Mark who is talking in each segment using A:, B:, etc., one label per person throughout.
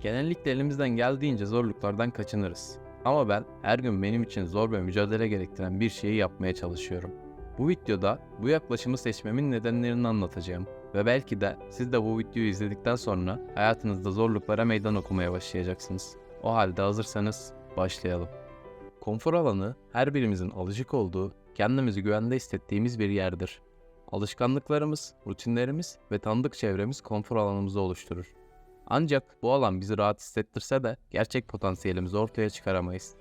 A: Genellikle elimizden geldiğince zorluklardan kaçınırız. Ama ben her gün benim için zor ve mücadele gerektiren bir şeyi yapmaya çalışıyorum. Bu videoda bu yaklaşımı seçmemin nedenlerini anlatacağım ve belki de siz de bu videoyu izledikten sonra hayatınızda zorluklara meydan okumaya başlayacaksınız. O halde hazırsanız başlayalım. Konfor alanı her birimizin alışık olduğu, kendimizi güvende hissettiğimiz bir yerdir. Alışkanlıklarımız, rutinlerimiz ve tanıdık çevremiz konfor alanımızı oluşturur. Ancak bu alan bizi rahat hissettirse de gerçek potansiyelimizi ortaya çıkaramayız.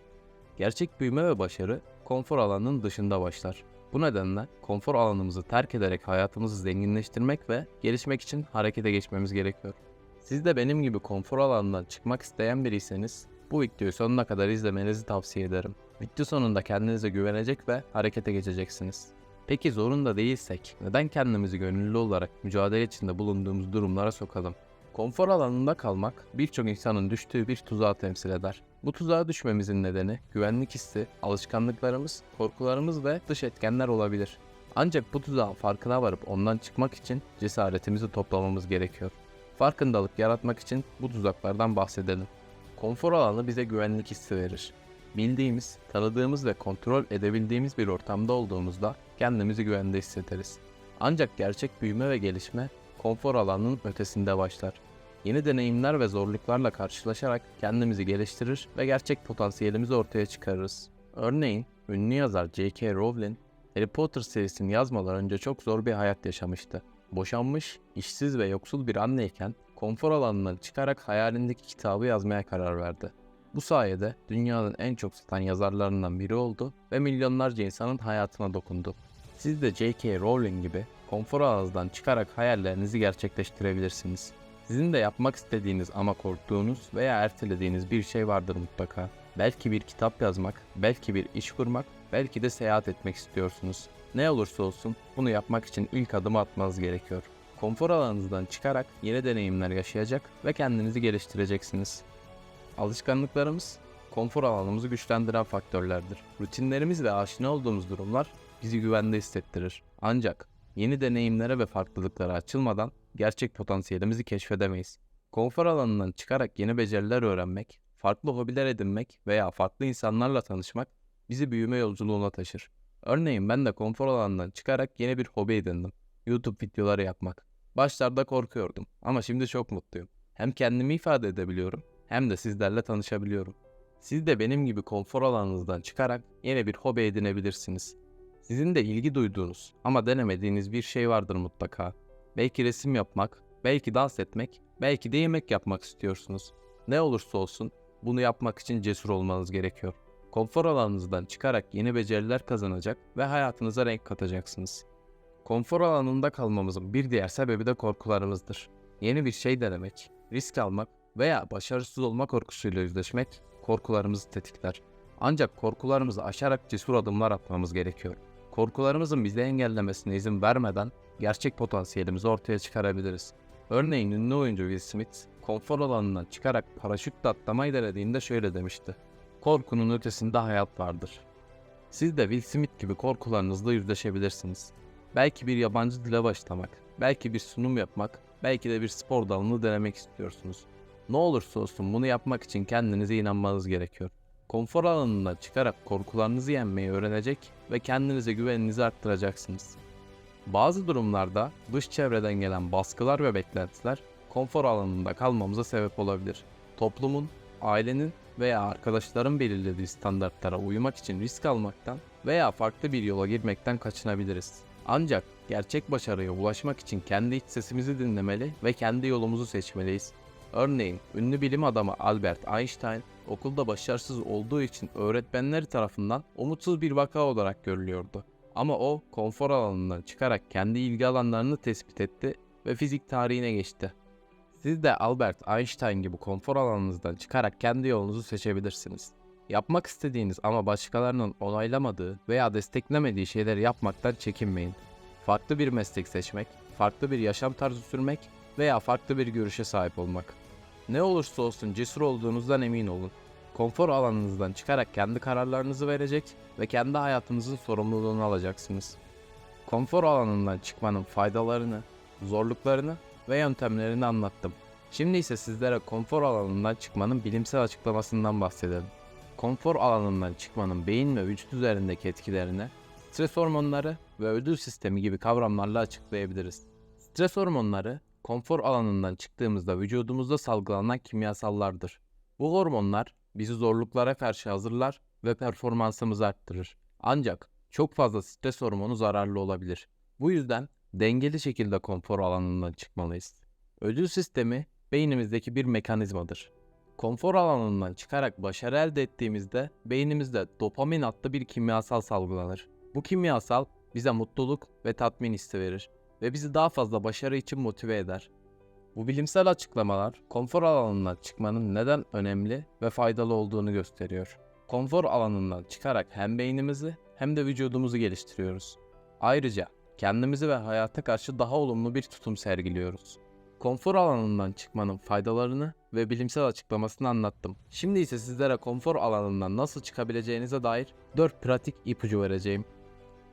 A: Gerçek büyüme ve başarı konfor alanının dışında başlar. Bu nedenle konfor alanımızı terk ederek hayatımızı zenginleştirmek ve gelişmek için harekete geçmemiz gerekiyor. Siz de benim gibi konfor alanından çıkmak isteyen biriyseniz bu videoyu sonuna kadar izlemenizi tavsiye ederim. Video sonunda kendinize güvenecek ve harekete geçeceksiniz. Peki zorunda değilsek neden kendimizi gönüllü olarak mücadele içinde bulunduğumuz durumlara sokalım? Konfor alanında kalmak birçok insanın düştüğü bir tuzağı temsil eder. Bu tuzağa düşmemizin nedeni güvenlik hissi, alışkanlıklarımız, korkularımız ve dış etkenler olabilir. Ancak bu tuzağın farkına varıp ondan çıkmak için cesaretimizi toplamamız gerekiyor. Farkındalık yaratmak için bu tuzaklardan bahsedelim. Konfor alanı bize güvenlik hissi verir. Bildiğimiz, tanıdığımız ve kontrol edebildiğimiz bir ortamda olduğumuzda kendimizi güvende hissederiz. Ancak gerçek büyüme ve gelişme konfor alanının ötesinde başlar. Yeni deneyimler ve zorluklarla karşılaşarak kendimizi geliştirir ve gerçek potansiyelimizi ortaya çıkarırız. Örneğin ünlü yazar J.K. Rowling, Harry Potter serisini yazmadan önce çok zor bir hayat yaşamıştı. Boşanmış, işsiz ve yoksul bir anneyken konfor alanından çıkarak hayalindeki kitabı yazmaya karar verdi. Bu sayede dünyanın en çok satan yazarlarından biri oldu ve milyonlarca insanın hayatına dokundu. Siz de J.K. Rowling gibi konfor alanınızdan çıkarak hayallerinizi gerçekleştirebilirsiniz. Sizin de yapmak istediğiniz ama korktuğunuz veya ertelediğiniz bir şey vardır mutlaka. Belki bir kitap yazmak, belki bir iş kurmak, belki de seyahat etmek istiyorsunuz. Ne olursa olsun bunu yapmak için ilk adımı atmanız gerekiyor. Konfor alanınızdan çıkarak yeni deneyimler yaşayacak ve kendinizi geliştireceksiniz. Alışkanlıklarımız konfor alanımızı güçlendiren faktörlerdir. Rutinlerimiz ve aşina olduğumuz durumlar bizi güvende hissettirir. Ancak yeni deneyimlere ve farklılıklara açılmadan gerçek potansiyelimizi keşfedemeyiz. Konfor alanından çıkarak yeni beceriler öğrenmek, farklı hobiler edinmek veya farklı insanlarla tanışmak bizi büyüme yolculuğuna taşır. Örneğin ben de konfor alanından çıkarak yeni bir hobi edindim. YouTube videoları yapmak. Başlarda korkuyordum ama şimdi çok mutluyum. Hem kendimi ifade edebiliyorum hem de sizlerle tanışabiliyorum. Siz de benim gibi konfor alanınızdan çıkarak yeni bir hobi edinebilirsiniz. Sizin de ilgi duyduğunuz ama denemediğiniz bir şey vardır mutlaka. Belki resim yapmak, belki dans etmek, belki de yemek yapmak istiyorsunuz. Ne olursa olsun bunu yapmak için cesur olmanız gerekiyor. Konfor alanınızdan çıkarak yeni beceriler kazanacak ve hayatınıza renk katacaksınız. Konfor alanında kalmamızın bir diğer sebebi de korkularımızdır. Yeni bir şey denemek, risk almak veya başarısız olma korkusuyla yüzleşmek korkularımızı tetikler. Ancak korkularımızı aşarak cesur adımlar atmamız gerekiyor. Korkularımızın bizi engellemesine izin vermeden gerçek potansiyelimizi ortaya çıkarabiliriz. Örneğin ünlü oyuncu Will Smith, konfor alanından çıkarak paraşütle atlamayı denediğinde şöyle demişti. Korkunun ötesinde hayat vardır. Siz de Will Smith gibi korkularınızla yüzleşebilirsiniz. Belki bir yabancı dile başlamak, belki bir sunum yapmak, belki de bir spor dalını denemek istiyorsunuz. Ne olursa olsun bunu yapmak için kendinize inanmanız gerekiyor. Konfor alanından çıkarak korkularınızı yenmeyi öğrenecek ve kendinize güveninizi arttıracaksınız. Bazı durumlarda dış çevreden gelen baskılar ve beklentiler konfor alanında kalmamıza sebep olabilir. Toplumun, ailenin veya arkadaşların belirlediği standartlara uymak için risk almaktan veya farklı bir yola girmekten kaçınabiliriz. Ancak gerçek başarıya ulaşmak için kendi iç sesimizi dinlemeli ve kendi yolumuzu seçmeliyiz. Örneğin ünlü bilim adamı Albert Einstein okulda başarısız olduğu için öğretmenleri tarafından umutsuz bir vaka olarak görülüyordu. Ama o konfor alanından çıkarak kendi ilgi alanlarını tespit etti ve fizik tarihine geçti. Siz de Albert Einstein gibi konfor alanınızdan çıkarak kendi yolunuzu seçebilirsiniz. Yapmak istediğiniz ama başkalarının onaylamadığı veya desteklemediği şeyleri yapmaktan çekinmeyin. Farklı bir meslek seçmek, farklı bir yaşam tarzı sürmek veya farklı bir görüşe sahip olmak. Ne olursa olsun cesur olduğunuzdan emin olun. Konfor alanınızdan çıkarak kendi kararlarınızı verecek ve kendi hayatınızın sorumluluğunu alacaksınız. Konfor alanından çıkmanın faydalarını, zorluklarını ve yöntemlerini anlattım. Şimdi ise sizlere konfor alanından çıkmanın bilimsel açıklamasından bahsedelim. Konfor alanından çıkmanın beyin ve vücut üzerindeki etkilerini stres hormonları ve ödül sistemi gibi kavramlarla açıklayabiliriz. Stres hormonları konfor alanından çıktığımızda vücudumuzda salgılanan kimyasallardır. Bu hormonlar bizi zorluklara karşı hazırlar ve performansımızı arttırır. Ancak çok fazla stres hormonu zararlı olabilir. Bu yüzden dengeli şekilde konfor alanından çıkmalıyız. Ödül sistemi beynimizdeki bir mekanizmadır. Konfor alanından çıkarak başarı elde ettiğimizde beynimizde dopamin adlı bir kimyasal salgılanır. Bu kimyasal bize mutluluk ve tatmin hissi verir ve bizi daha fazla başarı için motive eder. Bu bilimsel açıklamalar konfor alanından çıkmanın neden önemli ve faydalı olduğunu gösteriyor. Konfor alanından çıkarak hem beynimizi hem de vücudumuzu geliştiriyoruz. Ayrıca kendimizi ve hayata karşı daha olumlu bir tutum sergiliyoruz. Konfor alanından çıkmanın faydalarını ve bilimsel açıklamasını anlattım. Şimdi ise sizlere konfor alanından nasıl çıkabileceğinize dair 4 pratik ipucu vereceğim.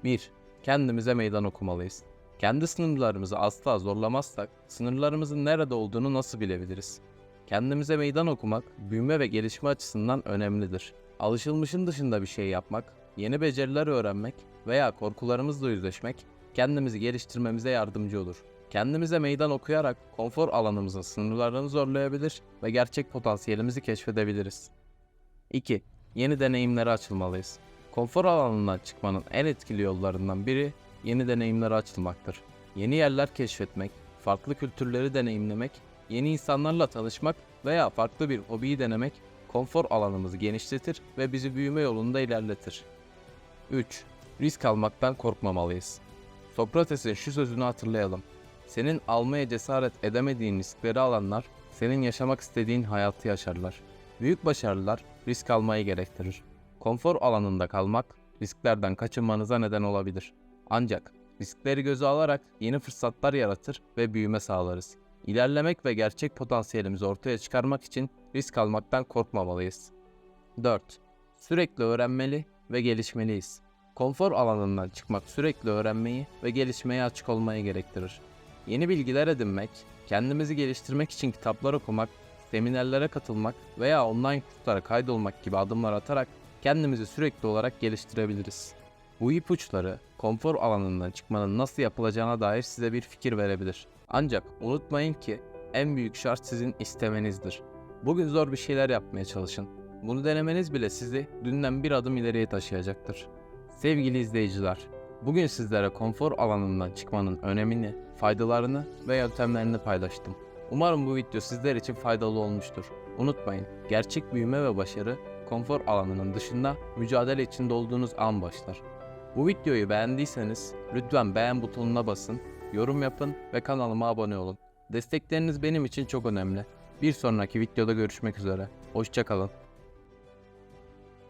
A: 1. Kendimize meydan okumalıyız. Kendi sınırlarımızı asla zorlamazsak sınırlarımızın nerede olduğunu nasıl bilebiliriz? Kendimize meydan okumak büyüme ve gelişme açısından önemlidir. Alışılmışın dışında bir şey yapmak, yeni beceriler öğrenmek veya korkularımızla yüzleşmek kendimizi geliştirmemize yardımcı olur. Kendimize meydan okuyarak konfor alanımızın sınırlarını zorlayabilir ve gerçek potansiyelimizi keşfedebiliriz. 2. Yeni deneyimlere açılmalıyız. Konfor alanından çıkmanın en etkili yollarından biri yeni deneyimlere açılmaktır. Yeni yerler keşfetmek, farklı kültürleri deneyimlemek, yeni insanlarla tanışmak veya farklı bir hobiyi denemek konfor alanımızı genişletir ve bizi büyüme yolunda ilerletir. 3. Risk almaktan korkmamalıyız. Sokrates'in şu sözünü hatırlayalım. Senin almaya cesaret edemediğin riskleri alanlar, senin yaşamak istediğin hayatı yaşarlar. Büyük başarılar risk almayı gerektirir. Konfor alanında kalmak, risklerden kaçınmanıza neden olabilir. Ancak riskleri göze alarak yeni fırsatlar yaratır ve büyüme sağlarız. İlerlemek ve gerçek potansiyelimizi ortaya çıkarmak için risk almaktan korkmamalıyız. 4. Sürekli öğrenmeli ve gelişmeliyiz. Konfor alanından çıkmak sürekli öğrenmeyi ve gelişmeye açık olmayı gerektirir. Yeni bilgiler edinmek, kendimizi geliştirmek için kitaplar okumak, seminerlere katılmak veya online kurslara kaydolmak gibi adımlar atarak kendimizi sürekli olarak geliştirebiliriz. Bu ipuçları konfor alanından çıkmanın nasıl yapılacağına dair size bir fikir verebilir. Ancak unutmayın ki en büyük şart sizin istemenizdir. Bugün zor bir şeyler yapmaya çalışın. Bunu denemeniz bile sizi dünden bir adım ileriye taşıyacaktır. Sevgili izleyiciler, bugün sizlere konfor alanından çıkmanın önemini, faydalarını ve yöntemlerini paylaştım. Umarım bu video sizler için faydalı olmuştur. Unutmayın, gerçek büyüme ve başarı konfor alanının dışında mücadele içinde olduğunuz an başlar. Bu videoyu beğendiyseniz lütfen beğen butonuna basın, yorum yapın ve kanalıma abone olun. Destekleriniz benim için çok önemli. Bir sonraki videoda görüşmek üzere. Hoşçakalın.